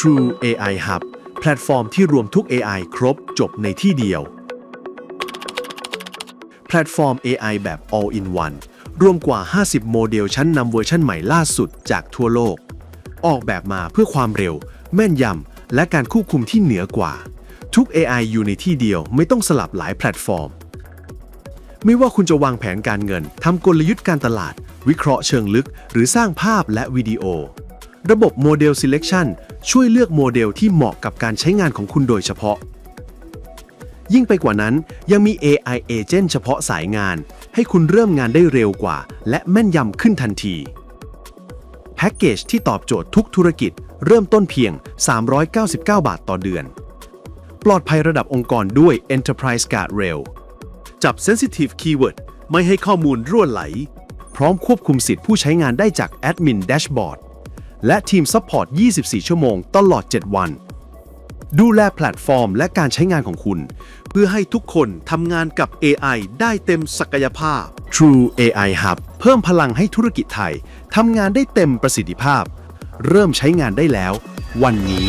True AI Hub แพลตฟอร์มที่รวมทุก AI ครบจบในที่เดียว แพลตฟอร์ม AI แบบ all in one รวมกว่า 50 โมเดลชั้นนำเวอร์ชันใหม่ล่าสุดจากทั่วโลก ออกแบบมาเพื่อความเร็ว แม่นยำ และการควบคุมที่เหนือกว่า ทุก AI อยู่ในที่เดียวไม่ต้องสลับหลายแพลตฟอร์ม ไม่ว่าคุณจะวางแผนการเงินทำกลยุทธ์การตลาด วิเคราะห์เชิงลึก หรือสร้างภาพและวิดีโอ ระบบโมเดล selection ช่วยเลือกโมเดลที่เหมาะกับการใช้งานของคุณโดยเฉพาะ ยิ่งไปกว่านั้นยังมี AI Agent เฉพาะสายงาน ให้คุณเริ่มงานได้เร็วกว่า และแม่นยำขึ้นทันที แพ็กเกจที่ตอบโจทย์ทุกธุรกิจ เริ่มต้นเพียง 399 บาทต่อเดือน ปลอดภัยระดับองค์กรด้วย Enterprise Guard Rail จับ Sensitive Keyword ไม่ให้ข้อมูลรั่วไหล พร้อมควบคุมสิทธิผู้ใช้งานได้จาก Admin Dashboard และทีมซัพพอร์ต 24 ชั่วโมงตลอด 7 วัน ดูแลแพลตฟอร์มและการใช้งานของคุณ เพื่อให้ทุกคนทำงานกับ AI ได้เต็มศักยภาพ True AI Hub เพิ่มพลังให้ธุรกิจไทยทำงานได้เต็มประสิทธิภาพ เริ่มใช้งานได้แล้ว วันนี้